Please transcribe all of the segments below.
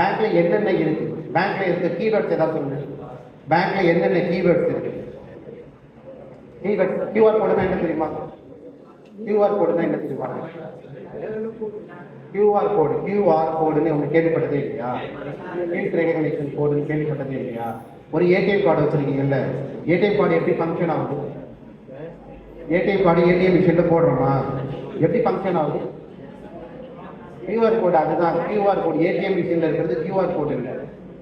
பேங்க்ல என்னென்ன இருக்கு? பேங்க்ல இருக்க கீவேர்ட்ஸ் ஏதாவது சொல்லுங்க. பேங்க்ல என்னென்ன கீவேர்ட்ஸ் இருக்கு? கீவேர்ட் கியூஆர் கோடுனா என்ன தெரியுமா? கியூஆர் கோடுனா என்ன தெரியுமா? கியூஆர் கோடு கியூஆர் கோடுன்னு ஒன்று கேள்விப்பட்டதே இல்லையா? ஃபேஸ் ரெகக்னிஷன் கோடுன்னு கேள்விப்பட்டதே இல்லையா? ஒரு ஏடிஎம் கார்டு வச்சிருக்கீங்கல்ல ஏடிஎம் கார்டு எப்படி ஃபங்க்ஷன் ஆகுது ஏடிஎம் கார்டு ஏடிஎம் மிஷினில் போடுறோமா? எப்படி ஃபங்க்ஷன் ஆகுது கியூஆர் கோடு அதுதான். கியூஆர் கோடு ஏடிஎம் மிஷினில் இருக்கிறது. கியூஆர் கோடு இல்லை.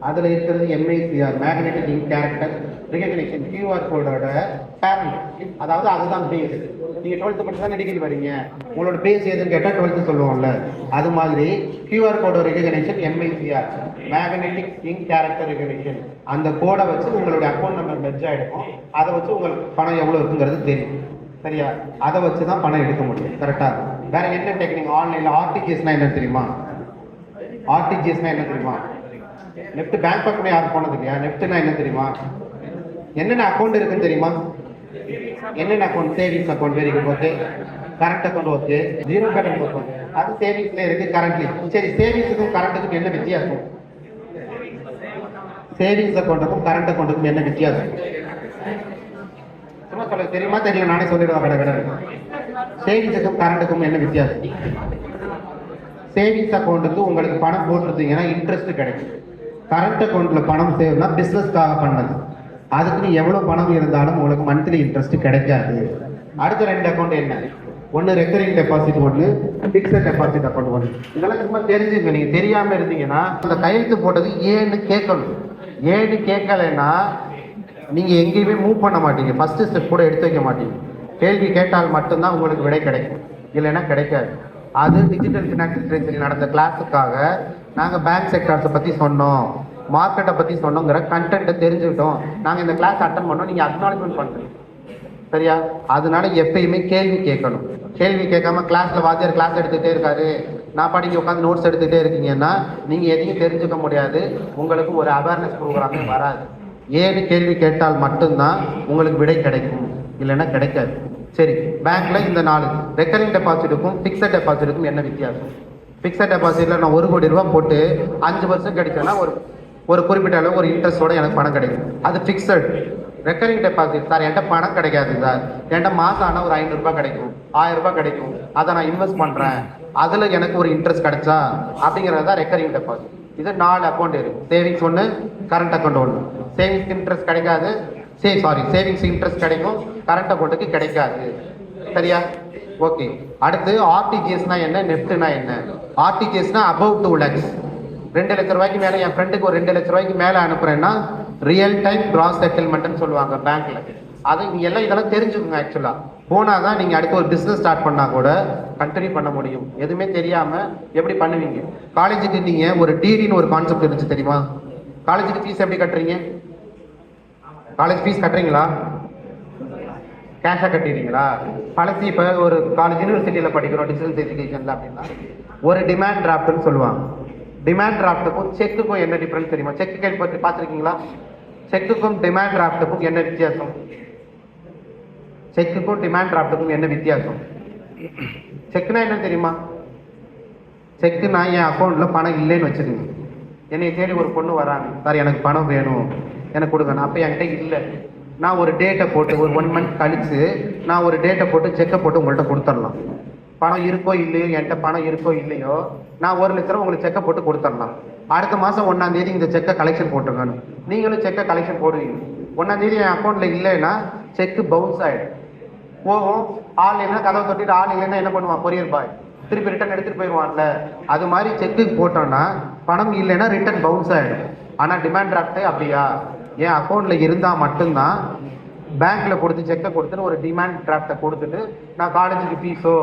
அதில் இருக்கிறது MICR magnetic ink character recognition QR கோடோட parent அதாவது அதுதான் பேஸ் நீங்கள் டுவெல்த்து மட்டும் தான் டிகிரி வரீங்க. உங்களோட பேஸ் எதுன்னு கேட்டால் டுவெல்த்து சொல்லுவோம்ல. அது மாதிரி கியூஆர் கோட recognition MICR magnetic ink character recognition அந்த கோடை வச்சு உங்களுடைய அக்கௌண்ட் நம்பர் மெர்ஜ் ஆகிடும் அதை வச்சு உங்களுக்கு பணம் எவ்வளோ இருக்குங்கிறது தெரியும். சரியா? அதை வச்சு தான் பணம் எடுக்க முடியும். கரெக்டா வேற என்ன டெக்னிக் ஆன்லைன்ல ஆர்டிஜிஎஸ்னா என்ன தெரியுமா? ஆர்டிஜிஎஸ்னா என்ன தெரியுமா? நெஃப்ட் பேங்க் பக்கமே யாரும் போனது இல்லையா நெஃப்ட்னா என்ன தெரியுமா? என்னென்ன அக்கௌண்ட் இருக்குன்னு தெரியுமா? என்னென்ன account savings account very good okay current account okay zero balance account அது சேவிங்ஸ்ல இருக்கு கரண்ட்லி சரி சேவிங்ஸுக்கும் கரண்ட்டுக்கும் என்ன வித்தியாசம்? சேவிங்ஸ் அக்கௌண்ட்டுக்கும் கரண்ட் அக்கௌண்ட்டுக்கும் என்ன வித்தியாசம்? சும்மா சொல்ல தெரியுமா? தெரியும். நானே சொல்லிடுவேன். கடை கடை. சேவிங்ஸுக்கும் கரண்ட்டுக்கும் என்ன வித்தியாசம்? சேவிங்ஸ் அக்கௌண்ட்டுக்கு உங்களுக்கு பணம் போட்டிருந்தீங்கன்னா இன்ட்ரெஸ்ட் கிடைக்கும். கரண்ட் அக்கௌண்ட்டில் பணம் சேவ்னா பிஸ்னஸ்க்காக பண்ணது. அதுக்குன்னு எவ்வளோ பணம் இருந்தாலும் உங்களுக்கு மந்த்லி இன்ட்ரெஸ்ட் கிடைக்காது. அடுத்த ரெண்டு அக்கௌண்ட் என்ன? ஒன்று ரெக்கரிங் டெபாசிட் ஒன்று ஃபிக்ஸட் டெபாசிட் அக்கௌண்ட் ஒன்று இதெல்லாம் சும்மா தெரிஞ்சுங்க. நீங்கள் தெரியாமல் இருந்தீங்கன்னா அந்த கையெழுத்து போட்டது ஏன்னு கேட்கணும். ஏன்னு கேட்கலைன்னா நீங்கள் எங்கேயுமே மூவ் பண்ண மாட்டீங்க. ஃபஸ்ட்டு ஸ்டெப் கூட எடுத்து வைக்க மாட்டீங்க. கேள்வி கேட்டால் மட்டும்தான் உங்களுக்கு விடை கிடைக்கும். இல்லைன்னா கிடைக்காது. அது டிஜிட்டல் ஃபினான்ஸ் லிட்ரேச்சரி நடந்த கிளாஸுக்காக நாங்கள் பேங்க் செக்டார்ஸை பற்றி சொன்னோம். மார்க்கெட்டை பற்றி சொன்னோங்கிற கண்டென்ட்டை தெரிஞ்சுக்கிட்டோம். நாங்கள் இந்த கிளாஸ் அட்டன் பண்ணோம். நீங்கள் அக்னாலஜ்மெண்ட் பண்ணுறீங்க சரியா? அதனால எப்பயுமே கேள்வி கேட்கணும். கேள்வி கேட்காம கிளாஸில் வாத்தியார் கிளாஸ் எடுத்துகிட்டே இருக்காரு. நான் படிக்க உட்காந்து நோட்ஸ் எடுத்துகிட்டே இருக்கீங்கன்னா நீங்கள் எதையும் தெரிஞ்சுக்க முடியாது. உங்களுக்கு ஒரு அவேர்னஸ் ப்ரோக்ராமே வராது. ஏன்னு கேள்வி கேட்டால் மட்டும்தான் உங்களுக்கு விடை கிடைக்கும். இல்லைன்னா கிடைக்காது. சரி பேங்க்ல இந்த நாலு ரெக்கரிங் டெபாசிட்டுக்கும் ஃபிக்ஸட் டெபாசிட்டுக்கும் என்ன வித்தியாசம்? ஃபிக்ஸட் டெபாசிட்ல நான் ஒரு கோடி ரூபாய் போட்டு அஞ்சு வருஷம் கிடைச்சேன்னா ஒரு ஒரு குறிப்பிட்ட அளவு ஒரு இன்ட்ரெஸ்டோட எனக்கு பணம் கிடைக்கும். அது ஃபிக்ஸட் ரெக்கரிங் டெபாசிட் சார் என்கிட்ட பணம் கிடைக்காது சார். என்கிட்ட மாதம் ஆனால் ஒரு ஐநூறுரூபா கிடைக்கும். ஆயிரம் ரூபாய் கிடைக்கும். அதை நான் இன்வெஸ்ட் பண்ணுறேன் அதில் எனக்கு ஒரு இன்ட்ரெஸ்ட் கிடைச்சா அப்படிங்கிறது தான் ரெக்கரிங் டெபாசிட் இது நாலு அக்கௌண்ட் இருக்கு. சேவிங்ஸ் ஒன்று கரண்ட் அக்கௌண்ட் ஒன்று சேவிங்ஸ் இன்ட்ரெஸ்ட் கிடைக்காது. சே சாரி சேவிங்ஸ் இன்ட்ரெஸ்ட் கிடைக்கும் கரண்ட் அக்கௌண்ட்டுக்கு கிடைக்காது. சரியா? ஓகே அடுத்து ஆர்டிஜிஎஸ்னா என்ன? நெஃப்ட்னா என்ன? ஆர்டிஜிஎஸ்னா அபவ் டூ லேக்ஸ் ரெண்டு லட்ச ரூபாய்க்கு மேலே என் ஃப்ரெண்டுக்கு ஒரு ரெண்டு லட்ச ரூபாய்க்கு மேலே அனுப்புறேன்னா ரியல் டைம் கிராஸ் செட்டில்மெண்ட்னு சொல்லுவாங்க பேங்க்ல அது நீங்க எல்லாம் இதெல்லாம் தெரிஞ்சுக்கோங்க ஆக்சுவலா போனால் தான் நீங்கள் அடுத்து ஒரு பிஸ்னஸ் ஸ்டார்ட் பண்ணால் கூட கண்டினியூ பண்ண முடியும். எதுவுமே தெரியாமல் எப்படி பண்ணுவீங்க? காலேஜுக்கு நீங்கள் ஒரு டிடின்னு ஒரு கான்செப்ட் இருந்துச்சு தெரியுமா? காலேஜுக்கு ஃபீஸ் எப்படி கட்டுறீங்க? காலேஜ் ஃபீஸ் கட்டுறீங்களா? கேஷாக கட்டிடுறீங்களா? பழசி இப்போ ஒரு காலேஜ் யூனிவர்சிட்டியில் படிக்கிறோம் டிஸ்டன்ஸ் எஜுகேஷனில் அப்படின்னா ஒரு டிமாண்ட் டிராஃப்ட்னு சொல்லுவாங்க. டிமாண்ட் டிராஃப்ட்டுக்கும் செக்குக்கும் என்ன டிஃப்ரென்ஸ் தெரியுமா? செக்கு கேள்விப்பட்டு பார்த்துருக்கீங்களா? செக்குக்கும் டிமாண்ட் டிராஃப்ட்டுக்கும் என்ன வித்தியாசம்? செக்குக்கும் டிமாண்ட் டிராஃப்ட்டுக்கும் என்ன வித்தியாசம்? செக்குனா என்ன தெரியுமா? செக்கு நான் என் அக்கௌண்ட்டில் பணம் இல்லைன்னு வச்சுருங்க என்னை தேடி ஒரு பொண்ணு வராங்க. சார் எனக்கு பணம் வேணும். எனக்கு கொடுங்க. நான் அப்போ என்கிட்ட இல்லை. நான் ஒரு டேட்டை போட்டு ஒரு ஒன் மந்த் கழித்து நான் ஒரு டேட்டை போட்டு செக்கை போட்டு உங்கள்கிட்ட கொடுத்துடலாம் பணம் இருக்கோ இல்லையோ என்கிட்ட பணம் இருக்கோ இல்லையோ நான் ஒரு லட்ச ரூபா உங்களுக்கு செக்கை போட்டு கொடுத்துடலாம் அடுத்த மாதம் ஒன்றாம் தேதி இந்த செக்கை கலெக்ஷன் போட்டுருக்கணும் நீங்களும் செக்கை கலெக்ஷன் போடுவீங்க. ஒன்றாம் தேதி என் அக்கௌண்ட்டில் இல்லைன்னா செக்கு பவுன்ஸ் ஆகிடும் போகும். ஆள் இல்லைன்னா கதவை தொட்டிட்டு ஆள் இல்லைன்னா என்ன பண்ணுவான்? கொரியர் பாய் திருப்பி ரிட்டன் எடுத்துகிட்டு போயிடுவான்ல. அது மாதிரி செக்கு போட்டோன்னா பணம் இல்லைன்னா ரிட்டர்ன் பவுன்ஸ் ஆகிடும் ஆனால் டிமாண்ட் டிராஃப்ட் அப்படியா? என் அக்கௌண்ட்டில் இருந்தால் மட்டும்தான் பேங்க்ல கொடுத்து செக்கை கொடுத்துட்டு ஒரு டிமாண்ட் டிராஃப்டை கொடுத்துட்டு நான் காலேஜுக்கு ஃபீஸோ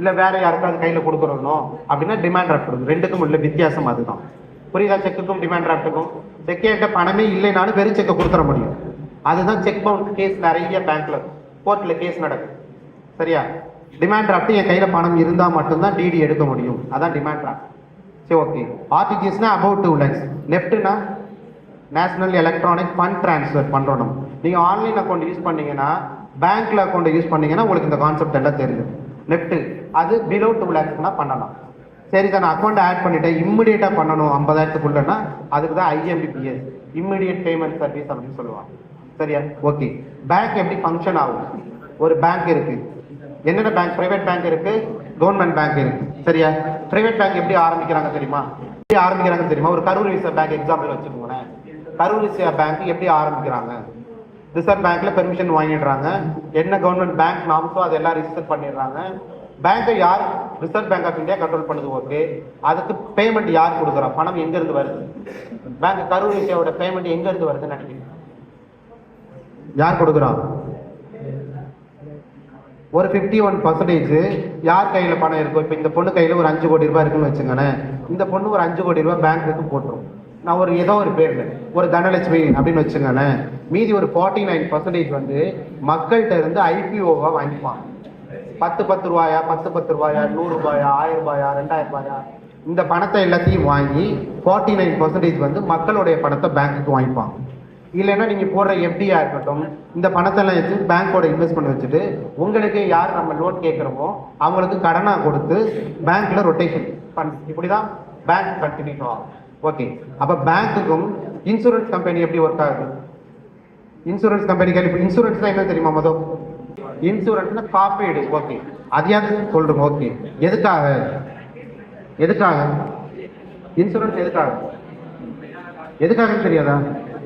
இல்லை வேற யாருக்காவது கையில் கொடுக்குறோனோ அப்படின்னா டிமாண்ட் டிராஃப்ட் கொடுக்கும் ரெண்டுக்கும் உள்ள வித்தியாசம் அதுதான். புரியுதா செக்குக்கும் டிமாண்ட் டிராஃப்ட்டுக்கும் செக்கே என்கிட்ட பணமே இல்லைனாலும் வெறும் செக்கை கொடுத்துட முடியும். அதுதான் செக் பவுண்ட் கேஸ் நிறைய பேங்க்ல கோர்ட்டில் கேஸ் நடக்கும் சரியா? டிமாண்ட் டிராஃப்ட் என் கையில் பணம் இருந்தால் மட்டும்தான் டிடி எடுக்க முடியும். அதான் டிமாண்ட் டிராஃப்ட் சரி ஓகே ஆர்டிஜிஎஸ்னா அபவுட் டூ லேக்ஸ் லெஃப்ட்னா நேஷனல் எலக்ட்ரானிக் ஃபண்ட் ட்ரான்ஸ்ஃபர் பண்ணுறோம் நீங்கள் ஆன்லைன் அக்கௌண்ட் யூஸ் பண்ணீங்கன்னா பேங்க்கில் அக்கௌண்ட் யூஸ் பண்ணீங்கன்னா உங்களுக்கு இந்த கான்செப்ட் எல்லாம் தெரியும். நெஃப்ட்டு அது பிலோ டூ லேக்ஸ்னால் பண்ணலாம். சரி சார் நான் அக்கௌண்ட் ஆட் பண்ணிட்டேன். இம்மிடியேட்டாக பண்ணணும். ஐம்பதாயிரத்துக்குள்ளேன்னா அதுக்கு தான் ஐஎம்பிபிஎஸ் இம்மிடியட் பேமெண்ட் சர்வீஸ் அப்படின்னு சொல்லுவாங்க. சரியா? ஓகே பேங்க் எப்படி ஃபங்க்ஷன் ஆகும்? ஒரு பேங்க் இருக்குது என்னென்ன பேங்க் ப்ரைவேட் பேங்க் இருக்குது கவர்மெண்ட் பேங்க் இருக்குது சரியா? ப்ரைவேட் பேங்க் எப்படி ஆரம்பிக்கிறாங்க தெரியுமா? எப்படி ஆரம்பிக்கிறாங்க தெரியுமா? ஒரு கரூர் விசா பேங்க் எக்ஸாம்பிள் வச்சுக்கோங்களேன். கரூர் பேங்க் எப்படி ஆரம்பிக்கிறாங்க? ரிசர்வ் பேங்க்ல பெர்மிஷன் வாங்கிடுறாங்க. என்ன கவர்மெண்ட் பேங்க் நாம்ஸோ அதெல்லாம் ரிஜிஸ்டர் பண்ணிடுறாங்க. பேங்கை யார் reserve bank of India control பண்ணுது ஓகே. அதுக்கு பேமெண்ட் யார் கொடுக்குறா? பணம் எங்க இருந்து வருது? பேங்க் கரூர் விசையோட பேமெண்ட் எங்க இருந்து வருதுன்னு நினைக்கிறீங்க? யார் கொடுக்குறா? ஒரு ஃபிஃப்டி ஒன் பர்சன்டேஜ் யார் கையில் பணம் இருக்கும் இப்போ இந்த பொண்ணு கையில் ஒரு அஞ்சு கோடி ரூபாய் இருக்குன்னு வச்சுக்கோங்களேன். இந்த பொண்ணு ஒரு அஞ்சு கோடி ரூபாய் பேங்க்குக்கு போட்டுரும். நான் ஒரு ஏதோ ஒரு பேர்ல ஒரு தனலட்சுமி அப்படின்னு வச்சுங்களேன் மீதி ஒரு ஃபார்ட்டி நைன் பர்சன்டேஜ் வந்து மக்கள்கிட்ட இருந்து ஐபிஓவா வாங்கிப்பான். பத்து பத்து ரூபாயா பத்து பத்து ரூபாயா நூறு ரூபாயா ஆயிரம் ரூபாயா ரெண்டாயிரம் ரூபாயா இந்த பணத்தை எல்லாத்தையும் வாங்கி ஃபார்ட்டி நைன் பர்சன்டேஜ் வந்து மக்களுடைய பணத்தை பேங்க்குக்கு வாங்கிப்பாங்க இல்லைன்னா நீங்கள் போடுற எஃப்டியாக இருக்கட்டும் இந்த பணத்தெல்லாம் வச்சு பேங்க்கோட இன்வெஸ்ட்மெண்ட் வச்சுட்டு உங்களுக்கு யார் நம்ம லோன் கேட்குறோமோ அவங்களுக்கு கடனாக கொடுத்து பேங்க்கில் ரொட்டேஷன் பண்ணி இப்படிதான் பேங்க் கண்டினியூ ஆகும் ஓகே அப்போ பேங்க்குக்கும் இன்சூரன்ஸ் கம்பெனி எப்படி ஒர்க் ஆகுது? இன்சூரன்ஸ் கம்பெனிக்கு கேள்வி இன்சூரன்ஸ் என்ன தெரியுமா மதம் இன்சூரன்ஸ்னா காப்பீடு. ஓகே அதையாவது சொல்றோம். ஓகே எதுக்காக? எதுக்காக? இன்சூரன்ஸ் எதுக்காக? எதுக்காக தெரியாதா?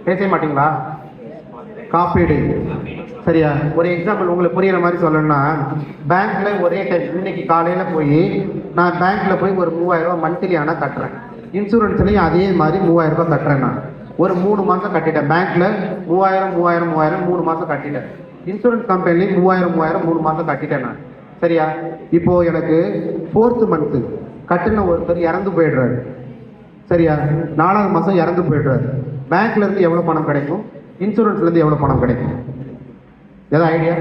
பேச மாட்டீங்களா? காப்பீடு. சரியா? ஒரு எக்ஸாம்பிள் உங்களுக்கு புரியுற மாதிரி சொல்லணும்னா பேங்க்ல ஒரே டைம் இன்னைக்கு காலையில போய் நான் பேங்க்ல போய் ஒரு மூவாயிரம் ரூபாய் மந்த்லி ஆனால் கட்டுறேன். இன்சூரன்ஸ்லையும் அதே மாதிரி மூவாயிரம் ரூபாய் கட்டுறேன் நான். ஒரு மூணு மாதம் கட்டிட்டேன். பேங்க்கில் மூவாயிரம் மூவாயிரம் மூவாயிரம் மூணு மாதம் கட்டிட்டேன். இன்சூரன்ஸ் கம்பெனிலையும் மூவாயிரம் மூவாயிரம் மூணு மாதம் கட்டிட்டேன் நான். சரியா? இப்போது எனக்கு ஃபோர்த்து மந்த்து கட்டின ஒருத்தர் இறந்து போயிடுறாரு. சரியா? நாலாவது மாதம் இறந்து போயிடுறாரு. பேங்க்லேருந்து எவ்வளோ பணம் கிடைக்கும்? இன்சூரன்ஸ்லேருந்து எவ்வளோ பணம் கிடைக்கும்? ஏதாவது ஐடியா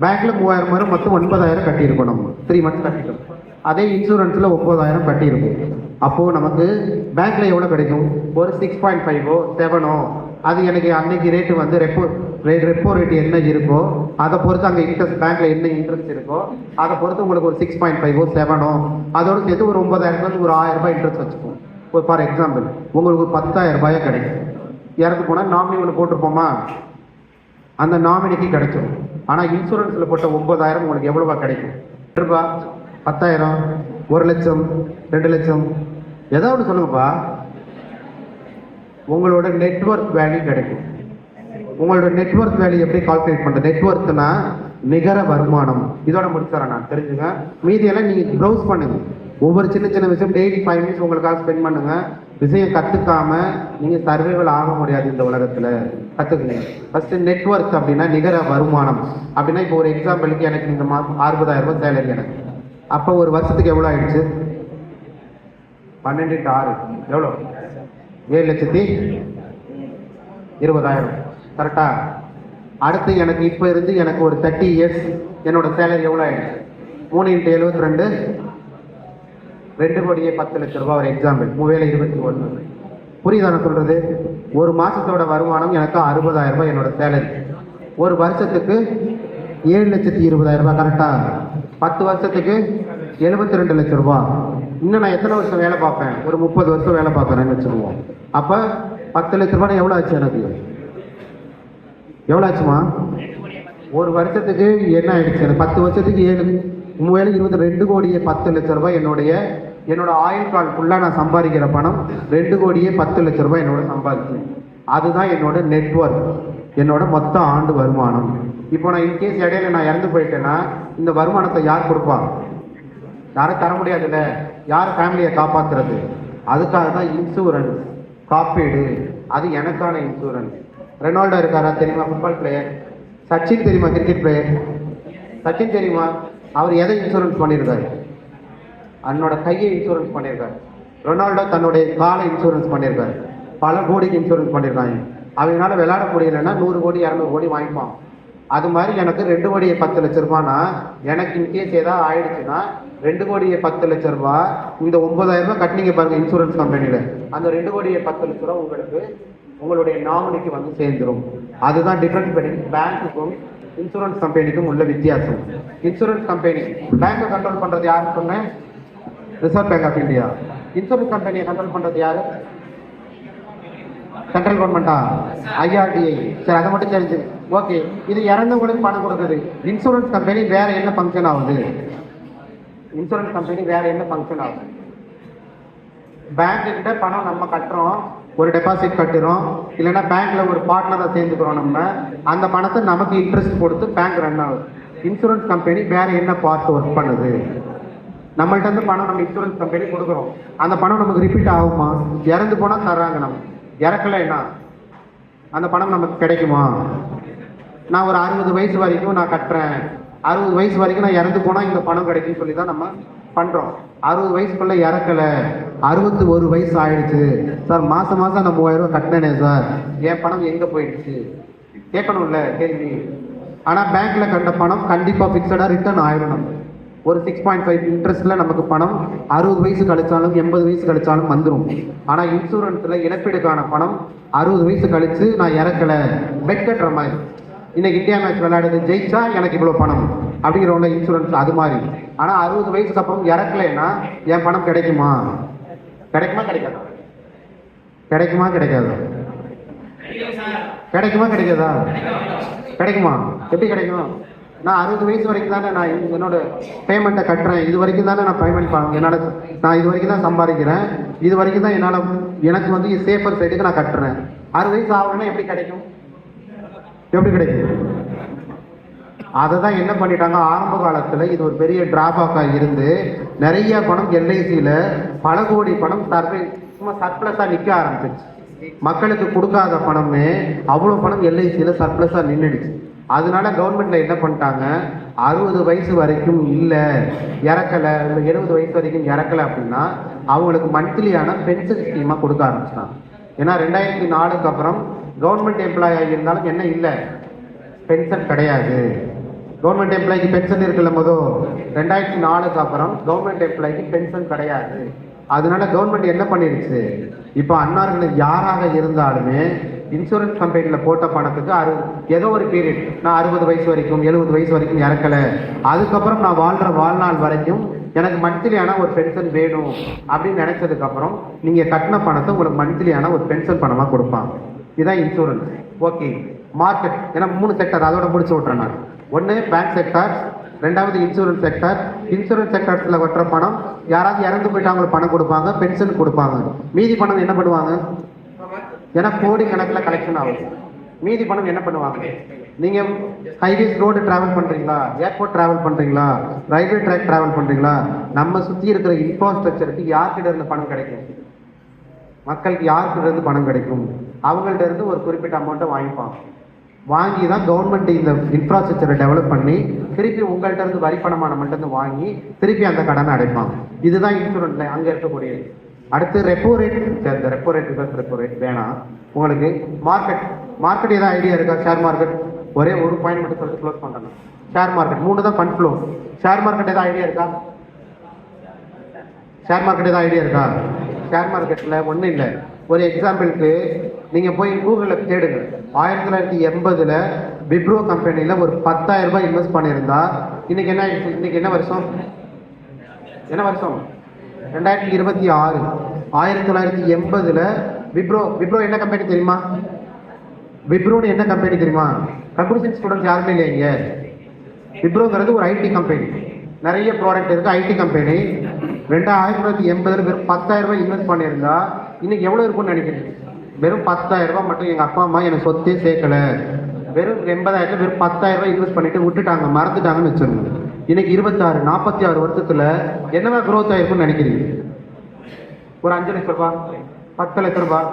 பேங்க்கில் மூவாயிரம் வரும் மொத்தம் ஒன்பதாயிரம் கட்டியிருக்கோம் நம்ம. த்ரீ மந்த்ஸ் கட்டிட்டோம். அதே இன்சூரன்ஸில் ஒம்பதாயிரம் கட்டியிருக்கும். அப்போது நமக்கு பேங்க்கில் எவ்வளோ கிடைக்கும்? ஒரு சிக்ஸ் பாயிண்ட் ஃபைவோ செவனோ அது எனக்கு அன்னைக்கு ரேட்டு வந்து ரெப்போ ரேட் ரெப்போ ரேட் என்ன இருக்கோ அதை பொறுத்து அங்கே இன்ட்ரெஸ்ட் பேங்க்கில் என்ன இன்ட்ரெஸ்ட் இருக்கோ அதை பொறுத்து உங்களுக்கு ஒரு சிக்ஸ் பாயிண்ட் ஃபைவோ செவனோ அதோடு சேர்த்து ஒரு ஒன்பதாயிரத்துலேருந்து ஒரு ஆயிரம் ரூபாய் இன்ட்ரெஸ்ட் வச்சுப்போம். ஒரு ஃபார் எக்ஸாம்பிள் உங்களுக்கு ஒரு பத்தாயிரம் ரூபாயா கிடைக்கும். இறந்து போனால் நாமினி ஒன்று போட்டிருப்போமா? அந்த நாமினிக்கு கிடைக்கும் ஆனால் இன்சூரன்ஸில் போட்ட ஒன்பதாயிரம் உங்களுக்கு எவ்வளோவா கிடைக்கும்? ரூபா பத்தாயிரம் ஒரு லட்சம் ரெண்டு லட்சம். ஏதாவது சொல்லுங்கப்பா. உங்களோட நெட்ஒர்க் வேல்யூ கிடைக்கும். உங்களோட நெட்வொர்க் வேல்யூ எப்படி கால்குலேட் பண்ணுறது நெட்ஒர்க்னா நிகர வருமானம். இதோட முடிச்சுறேன் நான். தெரிஞ்சுங்க. மீதியெல்லாம் நீங்கள் ப்ரௌஸ் பண்ணுங்க. ஒவ்வொரு சின்ன சின்ன விஷயம் டெய்லி ஃபைவ் மினிட்ஸ் உங்களுக்காக ஸ்பெண்ட் பண்ணுங்க. விஷயம் கற்றுக்காம நீங்கள் சர்வைவல் ஆக முடியாது இந்த உலகத்தில். கற்றுக்குங்க ஃபஸ்ட்டு நெட்வொர்க் அப்படின்னா நிகர வருமானம். அப்படின்னா இப்போ ஒரு எக்ஸாம்பிளுக்கு எனக்கு இந்த மாதம் அறுபதாயிரம் ரூபாய் சேலரி எனக்கு. அப்போ ஒரு வருஷத்துக்கு எவ்வளோ ஆயிடுச்சு? பன்னெண்டு ஆறு. எவ்வளோ ஏழு லட்சத்தி இருபதாயிரம். கரெக்டா? அடுத்து எனக்கு இப்போ இருந்து எனக்கு ஒரு தேர்ட்டி இயர்ஸ் என்னோட சேலரி எவ்வளோ ஆயிடுச்சு? மூணு இன்ட்டு எழுபத்தி ரெண்டு ரெண்டு கோடியே பத்து லட்ச ரூபாய் ஒரு எக்ஸாம்பிள் மூவேல இருபத்தி ஒன்று. புரியுதான சொல்கிறது ஒரு மாதத்தோட வருமானம் எனக்கு அறுபதாயிரம் ரூபாய் என்னோட சேலரி ஒரு வருஷத்துக்கு ஏழு லட்சத்தி இருபதாயிரம் ரூபாய் கரெக்டாக பத்து வருஷத்துக்கு எழுபத்தி ரெண்டு லட்ச ரூபா. இன்னும் நான் எத்தனை வருஷம் வேலை பார்ப்பேன்? ஒரு முப்பது வருஷம் வேலை பார்க்குறேன்னு வச்சுருவோம் அப்போ பத்து லட்ச ரூபாய் எவ்வளோ ஆச்சு எனக்கு? எவ்வளோ ஆச்சுமா? ஒரு வருஷத்துக்கு என்ன ஆயிடுச்சு? எனக்கு பத்து வருஷத்துக்கு ஏழு. மூவேழு இருபத்தி ரெண்டு கோடியே பத்து லட்ச ரூபாய் என்னுடைய என்னோட ஆயுள் கால் ஃபுல்லாக நான் சம்பாதிக்கிற பணம் ரெண்டு கோடியே பத்து லட்ச ரூபாய் என்னோட சம்பாதிச்சேன் அதுதான் என்னோட நெட்ஒர்க் என்னோட மொத்த ஆண்டு வருமானம். இப்போ நான் இன்கேஸ் இடையில நான் இறந்து போயிட்டேன்னா இந்த வருமானத்தை யார் கொடுப்பா யாரும் தர முடியாதுல்ல. யார் ஃபேமிலியை காப்பாற்றுறது அதுக்காக தான் இன்சூரன்ஸ் காப்பீடு. அது எனக்கான இன்சூரன்ஸ் ரெனால்டோ இருக்காரா தெரியுமா ஃபுட்பால் பிளேயர் சச்சின் தெரியுமா கிரிக்கெட் பிளேயர் சச்சின் தெரியுமா? அவர் எதை இன்சூரன்ஸ் பண்ணியிருக்காரு தன்னோட கையை இன்சூரன்ஸ் பண்ணியிருக்காரு ரொனால்டோ தன்னுடைய காலை இன்சூரன்ஸ் பண்ணியிருக்காரு பல கோடிக்கு இன்சூரன்ஸ் பண்ணியிருக்காங்க அவங்களால விளையாட முடியலன்னா நூறு கோடி இரநூறு கோடி வாங்கிப்பான். அது மாதிரி எனக்கு ரெண்டு கோடியே பத்து லட்ச ரூபானா எனக்கு இன்கேஸ் ஏதாவது ஆயிடுச்சுன்னா ரெண்டு கோடியே பத்து லட்ச ரூபா இந்த ஒன்பதாயிரம் ரூபாய் கட்டினீங்க பாருங்க இன்சூரன்ஸ் கம்பெனியில அந்த ரெண்டு கோடியே பத்து லட்ச ரூபா உங்களுக்கு உங்களுடைய நாமினிக்கு வந்து சேர்ந்துரும். அதுதான் டிஃபரன்ஸ் பண்ணி பேங்க்குக்கும் இன்சூரன்ஸ் கம்பெனிக்கும் உள்ள வித்தியாசம். இன்சூரன்ஸ் கம்பெனி பேங்க்கை கண்ட்ரோல் பண்றது யாருன்னு சொன்னேன் reserve bank of India insurance கம்பெனியை கண்ட்ரோல் பண்றது யாரு? சென்ட்ரல் கவர்மெண்ட்டா ஐஆர்டிஐ சரி அதை மட்டும் தெரிஞ்சு ஓகே இது இறந்தவங்களுக்கு பணம் கொடுக்குது. இன்சூரன்ஸ் கம்பெனி வேற என்ன ஃபங்க்ஷன் ஆகுது? இன்சூரன்ஸ் கம்பெனி வேற என்ன ஃபங்க்ஷன் ஆகுது? பேங்க் கிட்ட பணம் நம்ம கட்டுறோம் ஒரு டெபாசிட் கட்டுறோம். இல்லைன்னா பேங்க்ல ஒரு பார்ட்னரை சேர்ந்துக்கிறோம் நம்ம. அந்த பணத்தை நமக்கு இன்ட்ரெஸ்ட் கொடுத்து பேங்க் ரன் ஆகுது. இன்சூரன்ஸ் கம்பெனி வேற என்ன பார்ட் ஒர்க் பண்ணுது? நம்மள்ட்ட இருந்து பணம் நம்ம இன்சூரன்ஸ் கம்பெனி கொடுக்குறோம். அந்த பணம் நமக்கு ரிப்பீட் ஆகுமா? இறந்து போனால் தர்றாங்க நம்ம. இறக்கலைன்னா அந்த பணம் நமக்கு கிடைக்குமா? நான் ஒரு அறுபது வயசு வரைக்கும் நான் கட்டுறேன். அறுபது வயசு வரைக்கும் நான் இறந்து போனால் இந்த பணம் கிடைக்கும்னு சொல்லி தான் நம்ம பண்ணுறோம் அறுபது வயசுக்குள்ளே இறக்கல. அறுபத்தி ஒரு வயசு ஆயிடுச்சு. சார் மாதம் மாதம் நான் மூவாயிரம் ரூபாய் கட்டினேனே சார். என் பணம் எங்கே போயிடுச்சு? கேட்கணும்ல கேள்வி. ஆனால் பேங்க்கில் கட்ட பணம் கண்டிப்பாக ஃபிக்ஸடாக ரிட்டர்ன் ஆயிடும் ஒரு சிக்ஸ் பாயிண்ட் ஃபைவ் இன்ட்ரெஸ்ட்டில் நமக்கு பணம் அறுபது வயசு கழிச்சாலும் எண்பது வயசு கழிச்சாலும் வந்துடும் ஆனால் இன்சூரன்ஸில் இழப்பீடுக்கான பணம் அறுபது வயசு கழித்து நான் இறக்கல. பெட் கட்டுற மாதிரி. இன்னைக்கு இந்தியா மேட்ச் விளையாடுது ஜெயிச்சா எனக்கு இவ்வளோ பணம் அப்படிங்கிற அப்படிங்கிறவங்க இன்சூரன்ஸ் அது மாதிரி. ஆனால் அறுபது வயசுக்கு அப்புறம் இறக்கலைன்னா என் பணம் கிடைக்குமா? கிடைக்குமா கிடைக்காதா? கிடைக்குமா கிடைக்காதா? கிடைக்குமா கிடைக்காதா? கிடைக்குமா? எப்படி கிடைக்கும்? நான் அறுபது வயசு வரைக்கும் தானே நான் என்னோட பேமெண்ட்டை கட்டுறேன். இது வரைக்கும் தானே நான் பேமெண்ட் பண்ண என்னால் நான் இது வரைக்கும் தான் சம்பாதிக்கிறேன். இது வரைக்கும் தான் என்னால் எனக்கு வந்து சேஃபர் சைடுக்கு நான் கட்டுறேன். அறுபது வயசு ஆகணும்னா எப்படி கிடைக்கும்? எப்படி கிடைக்கும் அதை தான் என்ன பண்ணிட்டாங்க? ஆரம்ப காலத்துல இது ஒரு பெரிய டிராபேக்கா இருந்து நிறைய பணம் எல்ஐசியில பல கோடி பணம் சர்வே சும்மா சர்ப்ளஸா நிக்க ஆரம்பிச்சிச்சு மக்களுக்கு கொடுக்காத பணமே அவ்வளவு பணம் எல்ஐசியில சர்ப்ளஸா நின்றுடுச்சு அதனால கவர்மெண்ட்ல என்ன பண்ணிட்டாங்க? அறுபது வயசு வரைக்கும் இல்லை இறக்கல இல்லை எழுபது வயசு வரைக்கும் இறக்கல அப்படின்னா அவங்களுக்கு மந்த்லியான பென்ஷன் ஸ்கீமா கொடுக்க ஆரம்பிச்சிட்டாங்க. ஏன்னா ரெண்டாயிரத்தி நாலுக்கு அப்புறம் கவர்மெண்ட் எம்ப்ளாய் ஆகியிருந்தாலும் என்ன இல்லை? பென்ஷன் கிடையாது. கவர்மெண்ட் எம்ப்ளாய்க்கு பென்ஷன் இருக்குல்ல மொதோ? ரெண்டாயிரத்தி நாலுக்கு அப்புறம் கவர்மெண்ட் எம்ப்ளாய்க்கு பென்ஷன் கிடையாது. அதனால கவர்மெண்ட் என்ன பண்ணிருச்சு? இப்போ அன்னார்கள் யாராக இருந்தாலுமே இன்சூரன்ஸ் கம்பெனியில் போட்ட பணத்துக்கு அறு ஏதோ ஒரு பீரியட் நான் அறுபது வயசு வரைக்கும் எழுபது வயசு வரைக்கும் இறக்கல. அதுக்கப்புறம் நான் வாழ்ற வாழ்நாள் வரைக்கும் எனக்கு மந்த்லியான ஒரு பென்ஷன் வேணும் அப்படின்னு நினச்சதுக்கப்புறம் நீங்கள் கட்டின பணத்தை உங்களுக்கு மந்த்லியான ஒரு பென்ஷன் பணமாக கொடுப்பாங்க. இதுதான் இன்சூரன்ஸ் ஓகே மார்க்கெட் ஏன்னா மூணு செக்டர் அதோட முடிச்சு விட்றேன் நான். ஒன்று பேங்க் செக்டர் ரெண்டாவது இன்சூரன்ஸ் செக்டார் இன்சூரன்ஸ் செக்டர்ஸில் வட்டுற பணம் யாராவது இறந்து போயிட்டு அவங்களுக்கு பணம் கொடுப்பாங்க பென்ஷன் கொடுப்பாங்க. மீதி பணம் என்ன பண்ணுவாங்க? ஏன்னா கோடி கணக்கில் கலெக்ஷன் ஆகும். மீதி பணம் என்ன பண்ணுவாங்க? நீங்கள் ஹைவேஸ் ரோடு ட்ராவல் பண்ணுறீங்களா ஏர்போர்ட் ட்ராவல் பண்ணுறீங்களா ரயில்வே ட்ராக் ட்ராவல் பண்ணுறீங்களா நம்ம சுற்றி இருக்கிற இன்ஃப்ராஸ்ட்ரக்சருக்கு யார்கிட்ட இருந்து பணம் கிடைக்கும்? மக்களுக்கு யார்கிட்ட இருந்து பணம் கிடைக்கும்? அவங்கள்ட்ட இருந்து ஒரு குறிப்பிட்ட அமௌண்ட்டை வாங்கிப்பாங்க. வாங்கி தான் கவர்மெண்ட் இந்த இன்ஃப்ராஸ்ட்ரக்சரை டெவலப் பண்ணி திருப்பி உங்கள்கிட்ட இருந்து வரி பணமாக நம்மள்ட்ட வாங்கி திருப்பி அந்த கடனை அடைப்பாங்க. இதுதான் இன்சூரன்ஸ்ல அங்கே இருக்கக்கூடியது அடுத்து ரெப்போ ரேட் இந்த repo rate reverse repo rate வேணாம் உங்களுக்கு மார்க்கெட் மார்க்கெட் ஏதாவது ஐடியா இருக்கா? ஷேர் மார்க்கெட் ஒரே ஒரு பாயிண்ட் மட்டும் சொல்லிட்டு க்ளோஸ் பண்ணணும் ஷேர் மார்க்கெட் மூணு தான் ஃபண்ட் ஃப்ளோ ஷேர் மார்க்கெட் ஏதாவது ஐடியா இருக்கா? ஷேர் மார்க்கெட் ஏதாவது ஐடியா இருக்கா? ஷேர் மார்க்கெட்டில் ஒன்றும் இல்லை. ஒரு எக்ஸாம்பிளுக்கு நீங்கள் போய் கூகுளில் தேடுங்க. ஆயிரத்தி தொள்ளாயிரத்தி எண்பதில் விப்ரோ கம்பெனியில் ஒரு பத்தாயிரம் ரூபாய் இன்வெஸ்ட் பண்ணியிருந்தா இன்னைக்கு என்ன ஆயிடுச்சு? இன்னைக்கு என்ன வருஷம்? என்ன வருஷம்? ரெண்டாயிரத்தி இருபத்தி ஆறு. ஆயிரத்தி தொள்ளாயிரத்தி எண்பதில் விப்ரோ விப்ரோ என்ன கம்பெனி தெரியுமா? விப்ரோன்னு என்ன கம்பெனி தெரியுமா? கம்ப்யூட்டர் ஸ்டூடெண்ட்ஸ் யாருமே இல்லைங்க விப்ரோங்கிறது ஒரு ஐடி கம்பெனி நிறைய ப்ராடக்ட் இருக்குது ஐடி கம்பெனி ரெண்டாயிரத்தி தொள்ளாயிரத்தி எண்பதுல வெறும் பத்தாயிரம் ரூபாய் இன்வெஸ்ட் பண்ணியிருந்தா இன்னைக்கு எவ்வளோ இருக்கும்னு நினைக்கிறீங்க? வெறும் பத்தாயிரம் ரூபாய் மட்டும் எங்க அப்பா அம்மா எனக்கு சொத்தே சேர்க்கல. வெறும் எண்பதாயிரத்துல வெறும் பத்தாயிரம் ரூபாய் இன்வெஸ்ட் பண்ணிட்டு விட்டுட்டாங்க மறந்துட்டாங்கன்னு வச்சிருந்தோம் இன்னைக்கு இருபத்தாறு நாற்பத்தி ஆறு வருஷத்துல என்னவா க்ரோத் ஆயிருக்கும்னு நினைக்கிறீங்க? ஒரு அஞ்சு லட்சம் ரூபாய் பத்து லட்ச ரூபாய்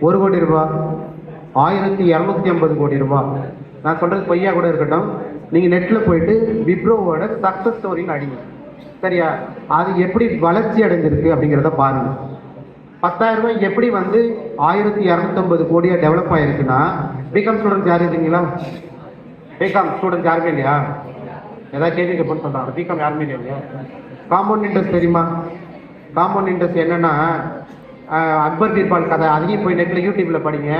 ஒரு கோடி ரூபாய் ஆயிரத்தி இரநூத்தி ஐம்பது கோடி ரூபாய். நான் சொல்றது பொய்யா கூட இருக்கட்டும். நீங்க நெட்ல போயிட்டு விப்ரோவோட சக்சஸ் ஸ்டோரின்னு அடிங்க. சரியா? அது எப்படி வளர்ச்சி அடைஞ்சிருக்கு அப்படிங்கிறத பாருங்க. பத்தாயிரம் ரூபாய் எப்படி வந்து ஆயிரத்தி இரநூத்தம்பது கோடியா டெவலப் ஆயிருக்குன்னா பிகாம் ஸ்டூடெண்ட்ஸ் யாரும் இருக்கீங்களா பிகாம் ஸ்டூடெண்ட்ஸ் யாருமே இல்லையா? ஏதாவது கேள்வி கேட்போன்னு சொல்றாங்க. பிகாம் யாருமே இல்லையா? காம்பவுண்ட் இன்ட்ரெஸ்ட் தெரியுமா? காம்பவுண்ட் இன்ட்ரெஸ்ட் என்னன்னா அக்பர் பீர்பால் கதை. அதையும் போய் நெட்ல யூடியூப்ல படிங்க.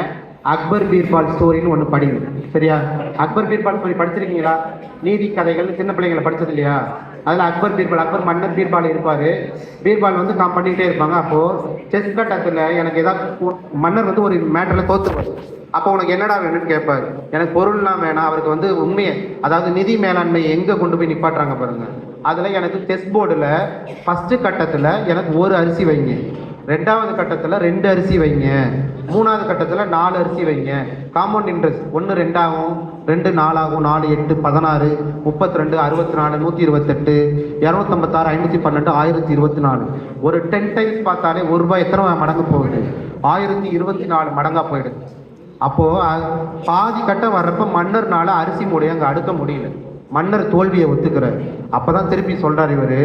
அக்பர் பீர்பால் ஸ்டோரின்னு ஒன்று படிங்க. சரியா? அக்பர் பீர்பால் ஸ்டோரி படிச்சிருக்கீங்களா? நீதி கதைகள் சின்ன பிள்ளைங்களை படிச்சது இல்லையா? அதில் அக்பர் பீர்பால் அக்பர் மன்னர் பீர்பால் இருப்பார். பீர்பால் வந்து நான் பண்ணிக்கிட்டே இருப்பாங்க. அப்போது செஸ் கட்டத்தில் எனக்கு ஏதாவது மன்னர் வந்து ஒரு மேட்டரில் தோத்துருவார். அப்போ உனக்கு என்னடா வேணும்னு கேட்பாரு. எனக்கு பொருள்லாம் வேணாம். அவருக்கு வந்து உண்மையை அதாவது நிதி மேலாண்மை எங்கே கொண்டு போய் நிப்பாட்டுறாங்க பாருங்க. அதில் எனக்கு செஸ் போர்டில் ஃபஸ்ட்டு கட்டத்தில் எனக்கு ஒரு அரிசி வைங்க. ரெண்டாவது கட்டத்தில் ரெண்டு அரிசி வைங்க. மூணாவது கட்டத்தில் நாலு அரிசி வைங்க. காம்பவுண்ட் இன்ட்ரெஸ்ட் ஒன்று ரெண்டாகும் ரெண்டு நாலாகும் நாலு எட்டு பதினாறு முப்பத்தி ரெண்டு அறுபத்தி நாலு நூற்றி இருபத்தெட்டு இரநூத்தம்பத்தாறு ஐநூற்றி பன்னெண்டு ஆயிரத்தி இருபத்தி நாலு ஒரு டென் டைம்ஸ் பார்த்தாலே ஒரு ரூபாய் எத்தனை மடங்கு போகுது? ஆயிரத்தி இருபத்தி நாலு மடங்காக போயிடுது அப்போது பாதி கட்டம் வர்றப்ப மன்னர்னால அரிசி மூடையை அங்கே அடுக்க முடியல. மன்னர் தோல்வியை ஒத்துக்கிறார். அப்பதான் திருப்பி சொல்கிறார் இவர்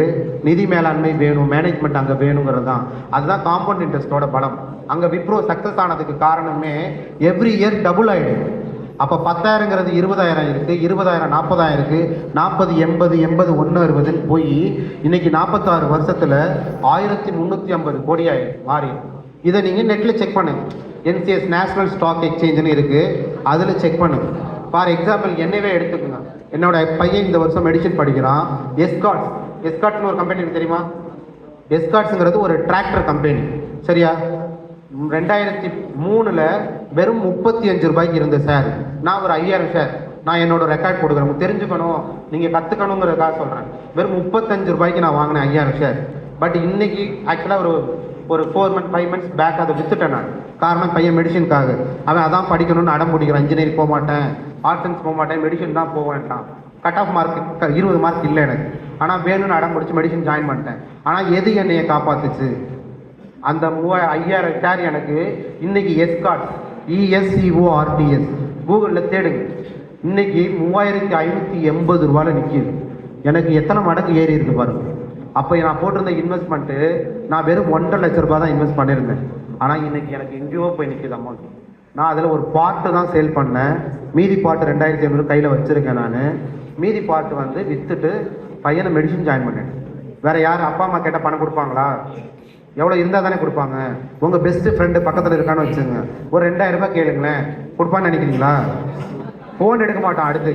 நிதி மேலாண்மை வேணும் மேனேஜ்மெண்ட் அங்கே வேணுங்கிறது தான் அதுதான் காம்பவுண்ட் இன்ட்ரெஸ்டோட படம். அங்கே விப்ரோ சக்ஸஸ் ஆனதுக்கு காரணமே எவ்ரி இயர் டபுள் ஆகிடுது அப்போ பத்தாயிரங்கிறது இருபதாயிரம் இருக்குது இருபதாயிரம் நாற்பதாயிரம் இருக்குது நாற்பது எண்பது எண்பது ஒன்று அறுபதுன்னு போய் இன்றைக்கி நாற்பத்தாறு வருஷத்தில் ஆயிரத்தி முந்நூற்றி ஐம்பது கோடி ஆயிடும் மாறி. இதை நீங்கள் நெட்டில் செக் பண்ணுங்க என்சிஎஸ் நேஷ்னல் ஸ்டாக் எக்ஸ்சேஞ்சுன்னு இருக்குது அதில் செக் பண்ணுங்க ஃபார் எக்ஸாம்பிள் என்னவே எடுத்துக்கோங்க. என்னோட பையன் இந்த வருஷம் மெடிசன் படிக்கிறான். எஸ்காட்ஸ் எஸ்காட்ஸ்னு ஒரு கம்பெனி எனக்கு தெரியுமா? எஸ்காட்ஸுங்கிறது ஒரு டிராக்டர் கம்பெனி சரியா? ரெண்டாயிரத்தி மூணில் வெறும் முப்பத்தி அஞ்சு ரூபாய்க்கு இருந்தது சார் நான் ஒரு ஐயாயிரம் சார் நான் என்னோட ரெக்கார்ட் கொடுக்குறேன். தெரிஞ்சுக்கணும். நீங்கள் கற்றுக்கணுங்கிறதுக்காக சொல்கிறேன் வெறும் முப்பத்தஞ்சு ரூபாய்க்கு நான் வாங்கினேன் ஐயாயிரம் ஷேர் பட் இன்னைக்கு ஆக்சுவலாக ஒரு ஒரு four month five months back அதை விற்றுட்டேன் நான். காரணம் பையன் மெடிசினுக்காக அவன் அதான் படிக்கணும்னு அடம் பிடிக்கிறான். இன்ஜினியரிங் போக மாட்டேன். ஆர்ட்ஸ் சயின்ஸ் போக மாட்டேன். மெடிசன் தான் போவேன்ட்டான் கட் ஆஃப் மார்க் இருபது மார்க் இல்லை எனக்கு. ஆனால் வேணும்னு அடம் பிடிச்சி மெடிசன் ஜாயின் பண்ணிட்டேன். ஆனால் எது என்னையை காப்பாத்துச்சு? அந்த மூவா ஐயாயிரம் ஷேர் எனக்கு. இன்னைக்கு எஸ்கார்ட்ஸ் இஎஸ்சிஓஆர்டிஎஸ் கூகுளில் தேடுங்க. இன்னைக்கு மூவாயிரத்தி ஐநூற்றி எண்பது ரூபாயில் நிற்கிது எனக்கு எத்தனை மடங்கு ஏறி இருக்கு பாருங்க. அப்போ நான் போட்டிருந்த இன்வெஸ்ட்மெண்ட்டு நான் வெறும் ஒன்றரை லட்ச ரூபாய் தான் இன்வெஸ்ட் பண்ணியிருந்தேன். ஆனால் இன்னைக்கு எனக்கு எங்கேயோ போய் நிற்கிது அமௌண்ட் நான் அதில் ஒரு பார்ட்டு தான் சேல் பண்ணேன். மீதி பார்ட்டு ரெண்டாயிரத்தி ஐநூறு கையில் வச்சுருக்கேன் நான். மீதி பார்ட்டு வந்து விற்றுட்டு பையனை மெடிசன் ஜாயின் பண்ணேன். வேறு யார் அப்பா அம்மா கேட்டால் பணம் கொடுப்பாங்களா? எவ்வளோ இருந்தால் தானே கொடுப்பாங்க. உங்கள் பெஸ்ட்டு ஃப்ரெண்டு பக்கத்தில் இருக்கான்னு வச்சுங்க ஒரு ரெண்டாயிரம் ரூபாய் கேளுங்களேன். கொடுப்பான்னு நினைக்கிறீங்களா? ஃபோன் எடுக்க மாட்டான் அடுத்து.